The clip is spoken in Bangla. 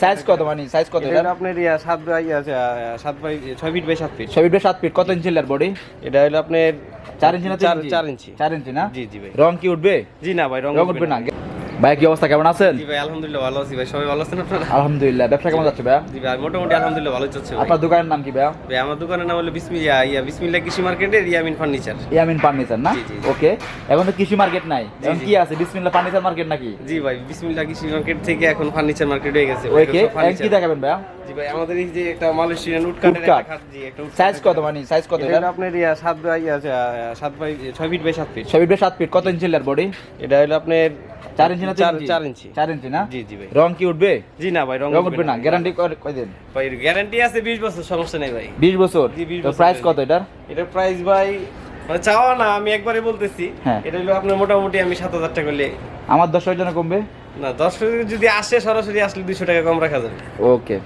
সাইজ কত মানে? সাইজ কত এটা আপনার ইয়া সাত বাই ইয়া, সাত বাই ছয় ফিট বাই সাত ফিট ছয় ফিট সাত ফিট কত ইঞ্চি লার বডি এটা হলো আপনার চার ইঞ্চি না চার ইঞ্চি চার ইঞ্চি না? জি জি ভাই। রং কি উঠবে? জি না ভাই রং উঠবে না। ভাই কি অবস্থা? কেমন আছেন? জি ভাই আলহামদুলিল্লাহ ভালো আছি ভাই। সবাই ভালো আছেন আপনারা? আলহামদুলিল্লাহ ব্যবসা কেমন যাচ্ছে ভাইয়া? জি ভাই মোটামুটি আলহামদুলিল্লাহ ভালো চলছে ভাই। আপনার দোকানের নাম কি ভাইয়া? ভাই আমার দোকানের নাম হলো বিসমিল্লা ইয়া বিসমিল্লা কৃষি মার্কেটের ইয়ামিন ফার্নিচার। ইয়ামিন ফার্নিচার না। ওকে এখন তো কৃষি মার্কেট নাই। এখন কি আছে বিসমিল্লাহ ফার্নিচার মার্কেট নাকি? জি ভাই বিসমিল্লা কৃষি মার্কেট থেকে এখন ফার্নিচার মার্কেট হয়ে গেছে। ওকে এখন কি দেখাবেন জি ভাই আমাদের এই যে একটা মালয়েশিয়ান উড কাঠের একটা খাট জি একটা সাইজ কত মানে? সাইজ কত এটা আপনার yeah by by feet by feet. Feet feet. কত ইঞ্চি বডি এটা হলো আপনার চার ইঞ্চি না ইঞ্চি? ইঞ্চি। না? জি জি ভাই। রং কি উঠবে? জি না ভাই রং উঠবে না। গ্যারান্টি কয় দিন? ভাই গ্যারান্টি আছে 20 বছর সমস্যা নেই ভাই। বিশ বছর? তো প্রাইস কত এটার? এটার প্রাইস ভাই মানে চাওয়া না আমি একবারে বলতেছি। হ্যাঁ। এটা হলো আপনার মোটামুটি আমি সাত হাজার টাকা করলে আমার দশ জন্য কমবে? না দশ যদি আসে সরাসরি আসলে দুইশো টাকা কম রাখা যাবে। ওকে